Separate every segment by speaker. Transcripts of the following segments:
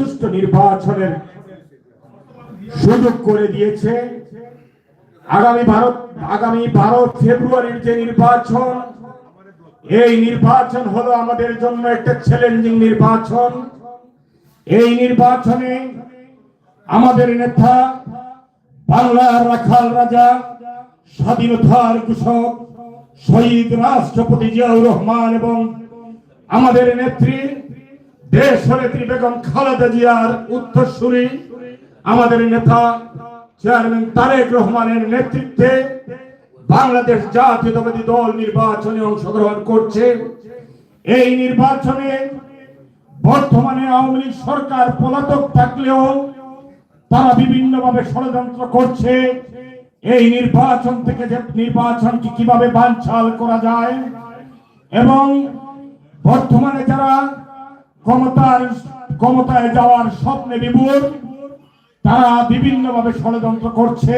Speaker 1: সুষ্ঠু নির্বাচনের সুযোগ করে দিয়েছে। আগামী ভারত, আগামী বারো ফেব্রুয়ারির যে নির্বাচন, এই নির্বাচন হলো আমাদের জন্য একটা চ্যালেঞ্জিং নির্বাচন। এই নির্বাচনে আমাদের নেতা, বাংলার রাখাল রাজা, স্বাধীনতার ঘোষক, শহীদ রাষ্ট্রপতি জিয়াউর রহমান এবং আমাদের নেত্রী দেশ বেগম খালেদা জিয়ার উত্তরসূরি, আমাদের নেতা চেয়ারম্যান তারেক রহমানের নেতৃত্বে বাংলাদেশ জাতীয়তাবাদী দল নির্বাচনে অংশগ্রহণ করছে। এই নির্বাচনে বর্তমানে আওয়ামী লীগ সরকার পলাতক থাকলেও তারা বিভিন্নভাবে ষড়যন্ত্র করছে। এই নির্বাচন থেকে যে নির্বাচনটি কীভাবে বানচাল করা যায় এবং বর্তমানে যারা ক্ষমতার, ক্ষমতায় যাওয়ার স্বপ্নে বিভোর তারা বিভিন্নভাবে ষড়যন্ত্র করছে,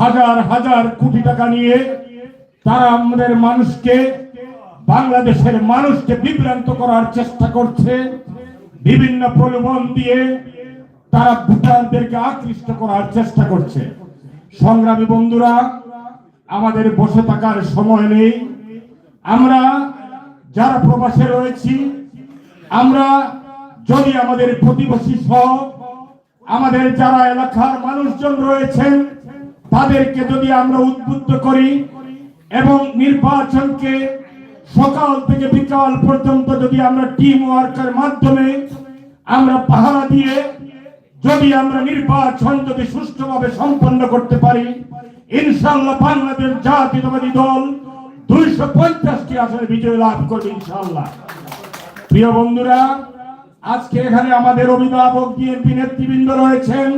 Speaker 1: হাজার হাজার কোটি টাকা নিয়ে। তারা আমাদের মানুষকে, বাংলাদেশের মানুষকে বিভ্রান্ত করার চেষ্টা করছে। বিভিন্ন প্রলোভন দিয়ে তারা ভুটানদেরকে আকৃষ্ট করার চেষ্টা করছে। সংগ্রামী বন্ধুরা, আমাদের বসে থাকার সময় নেই। আমরা যারা প্রবাসে রয়েছি আমরা যদি আমাদের প্রতিবেশী সহ আমাদের যারা এলাকার মানুষজন রয়েছেন, তাদেরকে যদি আমরা উদ্বুদ্ধ করি এবং নির্বাচনকে সকাল থেকে বিকাল পর্যন্ত যদি আমরা টিম ওয়ার্কের মাধ্যমে আমরা পাহারা দিয়ে যদি আমরা নির্বাচন যদি সুষ্ঠুভাবে সম্পন্ন করতে পারি ইনশাল্লাহ বাংলাদেশ জাতীয়তাবাদী দল দুইশো পঞ্চাশটি আসনে বিজয় লাভ করবে ইনশাল্লাহ প্রিয় বন্ধুরা, আজকে এখানে আমাদের অভিভাবক বিএনপি নেতৃবৃন্দ রয়েছেন।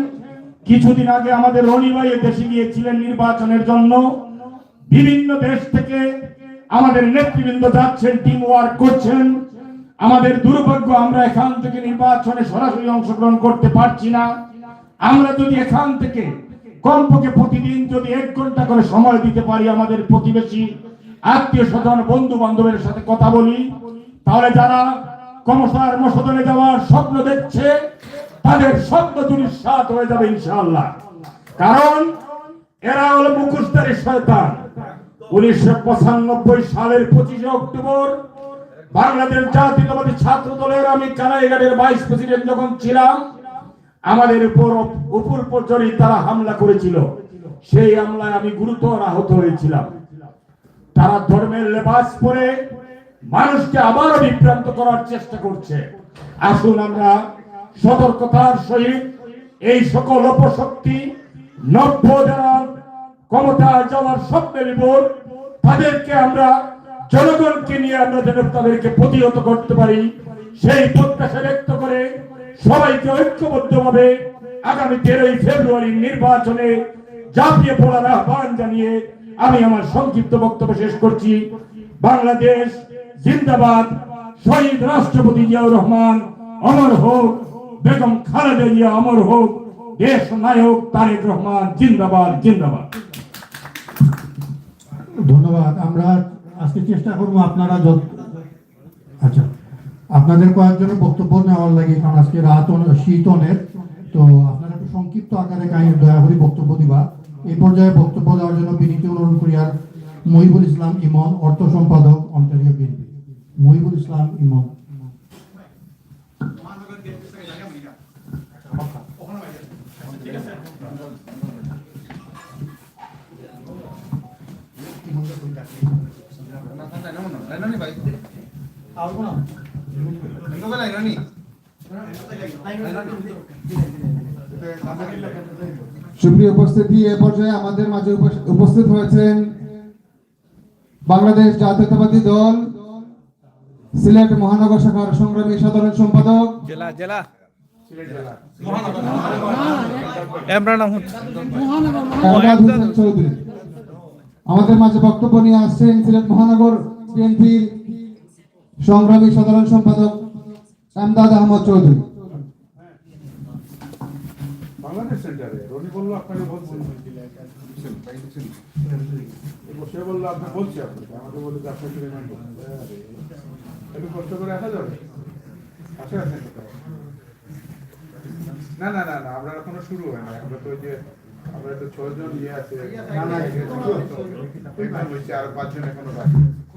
Speaker 1: কিছুদিন আগে আমাদের দেশে গিয়েছিলেন নির্বাচনের জন্য। বিভিন্ন দেশ থেকে আমাদের নেতৃবৃন্দ যাচ্ছেন টিম ওয়ার্ক করছেন। আমাদের দুর্ভাগ্য, আমরা এখান থেকে নির্বাচনে সরাসরি অংশগ্রহণ করতে পারছি না। আমরা যদি এখান থেকে কমপক্ষে প্রতিদিন যদি এক ঘণ্টা করে সময় দিতে পারি আমাদের প্রতিবেশী, আত্মীয় স্বজন বন্ধু বান্ধবের সাথে কথা বলি তাহলে যারা কমসার মসদনে যাওয়ার স্বপ্ন দেখছে, তাদের স্বপ্ন দুরিশ্বাত হয়ে যাবে ইনশাআল্লাহ। কারণ এরা হলো মুখোশধারী শয়তান। উনিশশো পঁচানব্বই সালের পঁচিশে অক্টোবর বাংলাদেশ জাতীয়তাবাদী ছাত্র দলের আমি কানাইঘাটের ভাইস প্রেসিডেন্ট যখন ছিলাম, আমাদের উপর উপর পর্যন্ত তারা হামলা করেছিল। সেই হামলায় আমি গুরুতর আহত হয়েছিলাম। তারা ধর্মের লেবাস পরে মানুষকে আবারও বিভ্রান্ত করার চেষ্টা করছে। আসুন আমরা সতর্কতার সহিত এই সকল অপশক্তি নব্য যারা ক্ষমতা যাওয়ার স্বপ্নের উপর তাদেরকে আমরা, জনগণকে নিয়ে আমরা যেন তাদেরকে প্রতিহত করতে পারি, সেই প্রত্যাশা ব্যক্ত করে সবাইকে ঐক্যবদ্ধভাবে আগামী তেরোই ফেব্রুয়ারি নির্বাচনে জাতীয় পড়ার আহ্বান জানিয়ে আমি আমার সংক্ষিপ্ত বক্তব্য শেষ করছি। বাংলাদেশ জিন্দাবাদ, শহীদ রাষ্ট্রপতি জিয়াউর রহমান, অমর হোক, বেগম খালেদা জিয়া অমর হোক, দেশ নায়ক তারেক রহমান, জিন্দাবাদ জিন্দাবাদ।
Speaker 2: ধন্যবাদ, আমরা আজকে চেষ্টা করব আপনারা যত আচ্ছা আপনাদের কয়েকজনের বক্তব্য নেওয়ার লাগে, কারণ আজকে রাত শীত অনেক, তো আপনারা একটু সংক্ষিপ্ত আকারে কাহিনী দয়া করে বক্তব্য দিবা। এই পর্যায়ে বক্তব্য দেওয়ার জন্য বিনীত অনুরোধ করি, আর মহিবুল ইসলাম ইমন, অর্থ সম্পাদক, অন্টারিও বিএনপি। মহিবুল ইসলাম ইমন।
Speaker 3: সুপ্রিয় উপস্থিতি, এ পর্যায়ে আমাদের মাঝে উপস্থিত হয়েছেন বাংলাদেশ জাতীয়তাবাদী দল সিলেট মহানগর শাখার সংগ্রামী সাধারণ সম্পাদক।
Speaker 4: জেলা জেলা।
Speaker 3: আমাদের মাঝে বক্তব্য নিয়ে আসছেন সিলেট মহানগর বিএনপির সংগ্রামী সাধারণ সম্পাদক এমদাদ আহমদ চৌধুরী।
Speaker 5: সেন্টারে রনি বলল আপনাকে বলছি। সে বলল আপনি বলছি আপনাকে। আমাকে বলল যে আপনাকে রিমাইন্ড করতে একটু কষ্ট করে আসা যাবে? আসে আসেন না না না না আমরা এখনও শুরু হয় না। আমরা তো ওই যে আমরা তো ছজন ইয়ে আছে। আর পাঁচজন এখনও বাকি আছে।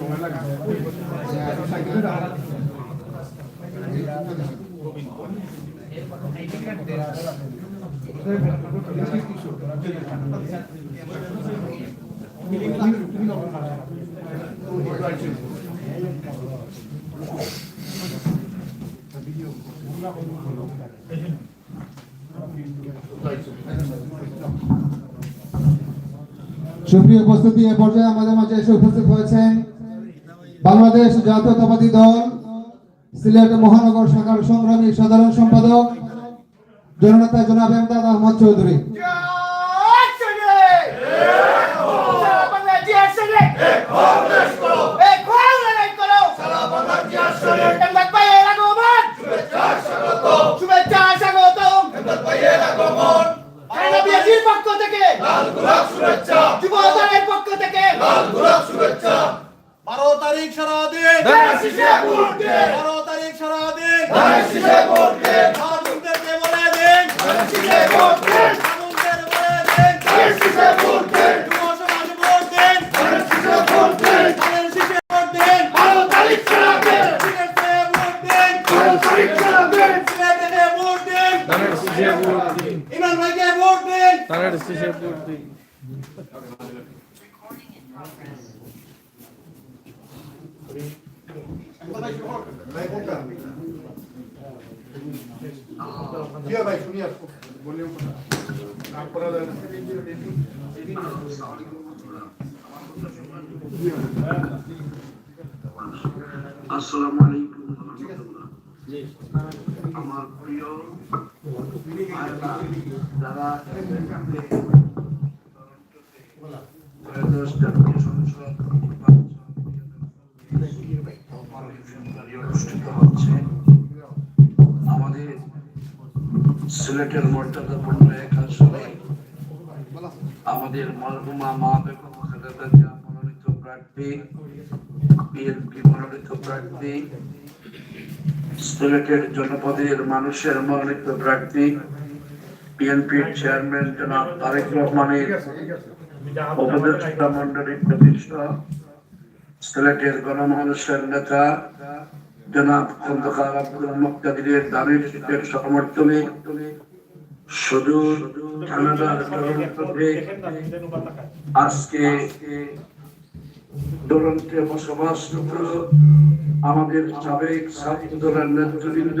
Speaker 5: সময় লাগে
Speaker 3: সুপ্রিয় উপস্থিতি, এ পর্যায়ে আমাদের মাঝে এসে উপস্থিত হয়েছেন বাংলাদেশ জাতীয়তাবাদী দল, সিলেট মহানগর শাখার সংগ্রামী সাধারণ সম্পাদক, জননেতা জনাব এমদাদ আহমদ চৌধুরী।
Speaker 6: পক্ষ শুভেচ্ছা। যুব দলের পক্ষ থেকে।
Speaker 7: বারো তারিখ সারাদিন বারো তারিখ সারাদিন মানুষদেরকে বলে দিন মানুষদের বলে দিন যুব সমাজ ভোট দিন ধানের শীষে ভোট দিন সিলেটে ভোট দিন সিলেটে ভোট দিন ইমরান ভাইকে ভোট দিন
Speaker 4: তার শেষে পূর্তি
Speaker 5: কিয়া ভাই শুনিয়া বলিও নাম করা যায় না
Speaker 8: আসসালামু আলাইকুম রহমতুল্লাহ। আমার প্রিয় ভাইরা, যারা ত্রয়োদশ জাতীয় সংসদ অনুষ্ঠিত আমাদের সিলেটের মর্যাদাপূর্ণ আমাদের প্রার্থী, বিএনপি প্রার্থী, সিলেটের জনপদের মানুষের মনোনীত প্রার্থী বিএনপির চেয়ারম্যান জনাব তারেক রহমানের উপদেষ্টা মন্ডলীর প্রতিষ্ঠা সিলেটের গণমানুষের নেতা জনাব খন্দকার আব্দুল মুক্তাদিরের শীতের সমর্থনে সুদূর কানাডার আজকে টরন্টে বসবাসরত আমাদের সাবেক ছাত্র দলের নেতৃবৃন্দ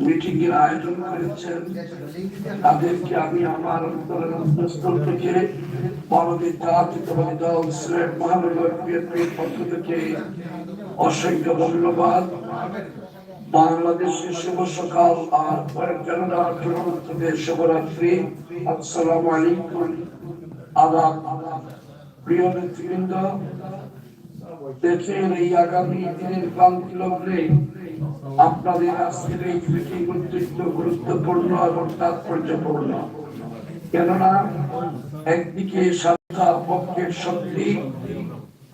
Speaker 8: মিটিং এর আয়োজন করেছেন। তাদেরকে আমি আমার অন্তরের অন্তঃস্থল থেকে বাংলাদেশ জাতীয়তাবাদী দল সিলেট মহানগর পক্ষ থেকে অসংখ্য ধন্যবাদ। বাংলাদেশের শুভ সকাল আর পরে কানাডা টরন্টোতে শুভরাত্রি। আসসালামু আলাইকুম। আদাব। প্রিয় নেতৃবৃন্দ দেশের এই আগামী দিনের ক্লান্তি লগ্নে আপনাদের আজকের এই মিটিং অত্যন্ত গুরুত্বপূর্ণ এবং তাৎপর্যপূর্ণ। কেননা, একদিকে স্বাধীনতা পক্ষের শক্তি,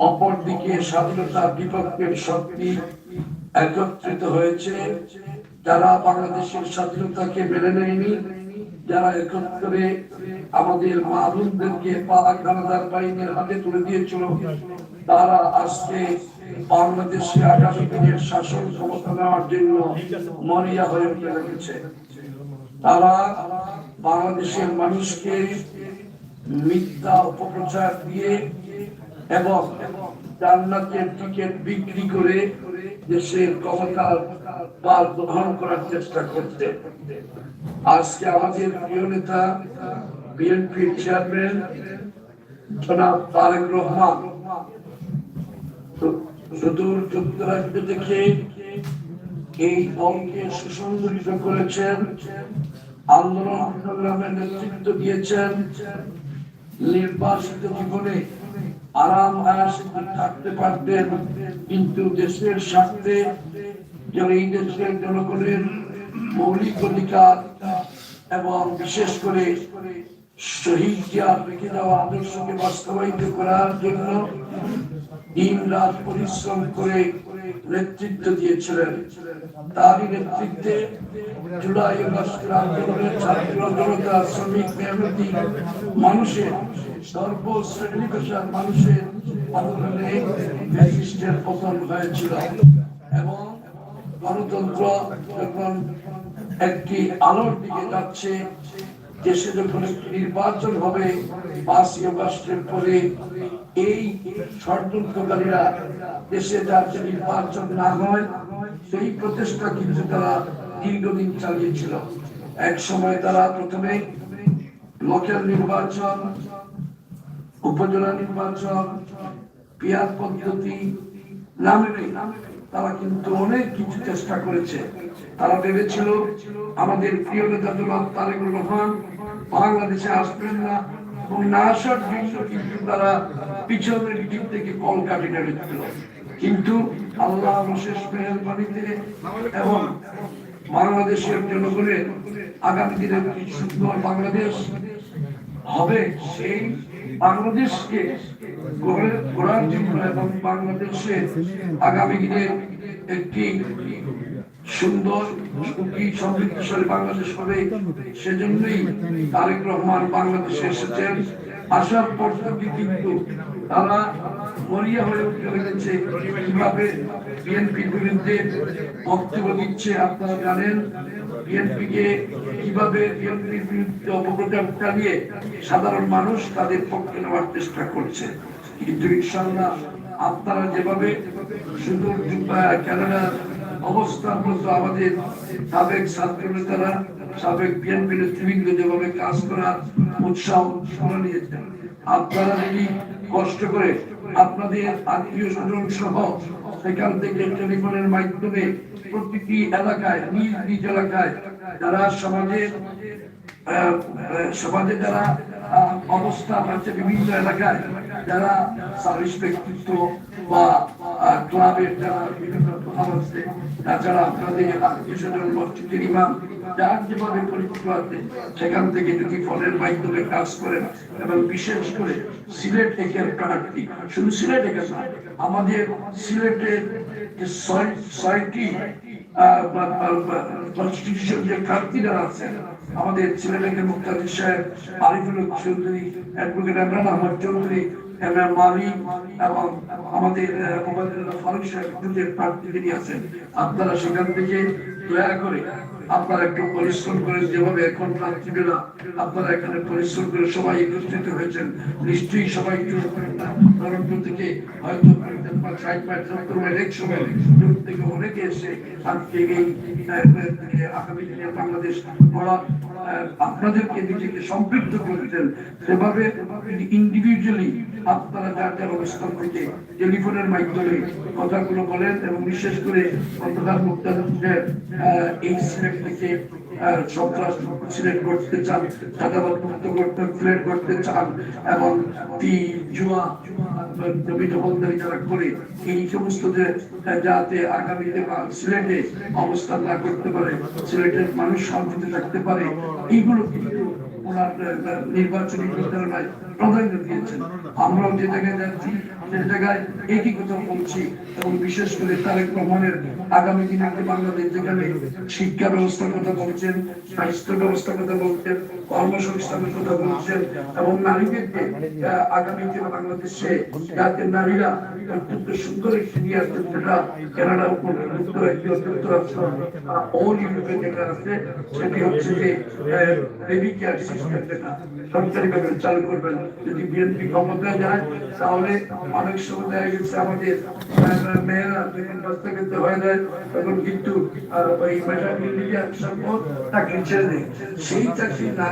Speaker 8: অপরদিকে স্বাধীনতা বিপক্ষের শক্তি একত্রিত হয়েছে। যারা বাংলাদেশের স্বাধীনতাকে মেনে নেয়নি যারা একত্রে আমাদের মা পাক কানাদার বাহিনীর হাতে তুলে দিয়েছিল, তারা আজকে বাংলাদেশে আগামী দিনের শাসন ক্ষমতা নেওয়ার জন্য মরিয়া হয়ে উঠে রেখেছে। তারা বাংলাদেশের মানুষকে মিথ্যা অপপ্রচার দিয়ে এবং জান্নাতের টিকিট বিক্রি করে দেশের ক্ষমতার গ্রহণ করার চেষ্টা আজকে আমাদের প্রিয় নেতা চেয়ারম্যান, জনাব তারেক রহমান। সুদূর থেকে এই সুসংগঠিত করেছেন, আন্দোলন নেতৃত্ব দিয়েছেন নির্বাসিত জীবনে আরাম আয়াসে থাকতে পারতেন, কিন্তু দেশের স্বার্থে এই দেশের জনগণের মৌলিক অধিকার এবং বিশেষ করে শহীদ আদর্শকে বাস্তবায়িত করার জন্য দিন রাত পরিশ্রম করে নেতৃত্ব দিয়েছিলেন। তারই নেতৃত্বে জুলাই আগস্টের আন্দোলনের ছাত্র জনতা, শ্রমিক মেহনতি মানুষের সর্বশ্রেণী পেশার মানুষের আন্দোলনে পতন হয়েছিল এবং গণতন্ত্র যখন একটি আলোর দিকে যাচ্ছে, দেশে যখন একটি নির্বাচন হবে পাঁচই আগস্টের পরে এই ষড়যন্ত্রকারীরা দেশে যাতে নির্বাচন না হয়, সেই প্রচেষ্টা কিন্তু তারা দীর্ঘদিন চালিয়েছিল। এক সময় তারা প্রথমে লোকের নির্বাচন, উপজেলা নির্বাচন, পিয়ার পদ্ধতি নামে নেই। তারা কিন্তু অনেক কিছু চেষ্টা করেছে। তারা ভেবেছিল, আমাদের প্রিয় নেতা তারেকুর রহমান বাংলাদেশে আসবেন না এবং না আসার জন্য কিন্তু তারা পিছনের থেকে কল কিন্তু আল্লাহ বিশেষ মেহরবানিতে এবং বাংলাদেশের জনগণের আগামী দিনের সুন্দর বাংলাদেশ হবে, সেই বাংলাদেশকে গড়ে- গড়ার জন্য এবং বাংলাদেশে আগামী দিনে একটি সুন্দর, সুখী, সমৃদ্ধশালী বাংলাদেশ হবে, সেজন্যই তারেক রহমান বাংলাদেশে এসেছেন। আসার পর থেকে কিন্তু তারা মরিয়া হয়ে উঠে কীভাবে বিএনপির বিরুদ্ধে বক্তব্য দিচ্ছে আপনারা জানেন। বিএনপি কে কীভাবে বিএনপির বিরুদ্ধে অপপ্রচার চালিয়ে সাধারণ মানুষ তাদের পক্ষে নেওয়ার চেষ্টা করছে? কিন্তু ইনশাল্লাহ আপনারা যেভাবে অবস্থান আমাদের সাবেক ছাত্র নেতারা, সাবেক বিএনপি নেতৃবৃন্দ যেভাবে কাজ করার উৎসাহ নিয়েছেন। আপনারা যদি কষ্ট করে আপনাদের আত্মীয় স্বজন সহ সেখান থেকে টেলিফোনের মাধ্যমে প্রতিটি এলাকায়, নিজ নিজ এলাকায় যারা সমাজের সমাজে যারা অবস্থা আছে বিভিন্ন এলাকায়, যারা সার্ভিস ব্যক্তিত্ব বা ক্লাবের যারা বিভিন্ন প্রধান আছে তাছাড়া আপনাদের আত্মীয় মসজিদের ইমাম, যার পরিচিত আছে, সেখান থেকে যদি মাধ্যমে কাজ করেন এবং বিশেষ করে সিলেট একের শুধু সিলেট না, আমাদের সিলেটের যে ছয় ছয়টি আমাদের সাহেব, Ariful Chowdhury advocate Ahmad Chowdhury M M Mali এবং আমাদের ফারুক সাহেব প্রার্থী যিনি আছেন আপনারা সেখান থেকে দয়া করে আপনারা একটু পরিশ্রম করে যেভাবে এখন রাত্রিবেলা আপনারা এখানে পরিশ্রম করে সবাই একত্রিত হয়েছেন। নিশ্চয়ই সবাই একটু টরন্টো থেকে হয়তো ষাট মাইল সত্তর মাইল একশো মাইল দূর অনেকে এসে আজকে এই আগামী দিনে বাংলাদেশ গড়ার আপনাদেরকে নিজেকে সম্পৃক্ত করেছেন। সেভাবে ইন্ডিভিজুয়ালি আপনারা যার যার অবস্থান থেকে টেলিফোনের মাধ্যমে কথাগুলো বলেন এবং বিশেষ করে গতকাল মুক্তাদের এই সিলেট থেকে সন্ত্রাস সিলেট করতে চান মুক্ত করতে সিলেট করতে চান, এবং জুয়া যারা করে, এই সমস্ত যে, যাতে আগামীতে সিলেটে অবস্থান না করতে পারে সিলেটের মানুষ শান্তিতে থাকতে পারে, এইগুলো কিন্তু ওনার নির্বাচনী প্রচারণায় প্রাধান্য দিয়েছেন। আমরাও যে জায়গায় যাচ্ছি জায়গায় একই কথা বলছি এবং বিশেষ করে তারেক রহমানের আগামী দিনে একটা বাংলাদেশ যেখানে শিক্ষা ব্যবস্থার কথা বলছেন, স্বাস্থ্য ব্যবস্থার কথা বলছেন, কর্মসংস্থানের কথা বলছেন এবং নারীদেরকে আগামী দিনে বাংলাদেশে যাতে নারীরা অত্যন্ত সুন্দর একটি নিয়ে আসছেন যেটা কানাডা যুক্তরাজ্য যুক্তরাষ্ট্র অল ইউরোপে আছে, সেটি হচ্ছে যে বেবি কেয়ার সিস্টেম যেটা সরকারিভাবে চালু করবেন। যদি বিএনপি ক্ষমতায় যায়, তাহলে অনেক সময় দেখা গেছে আমাদের মেয়েরা যখন খেতে হয়ে যায়, তখন কিন্তু আর ওই মেটার মিডিয়া সম্পদ তাকে ছেড়ে দেয়। সেই চাকরি না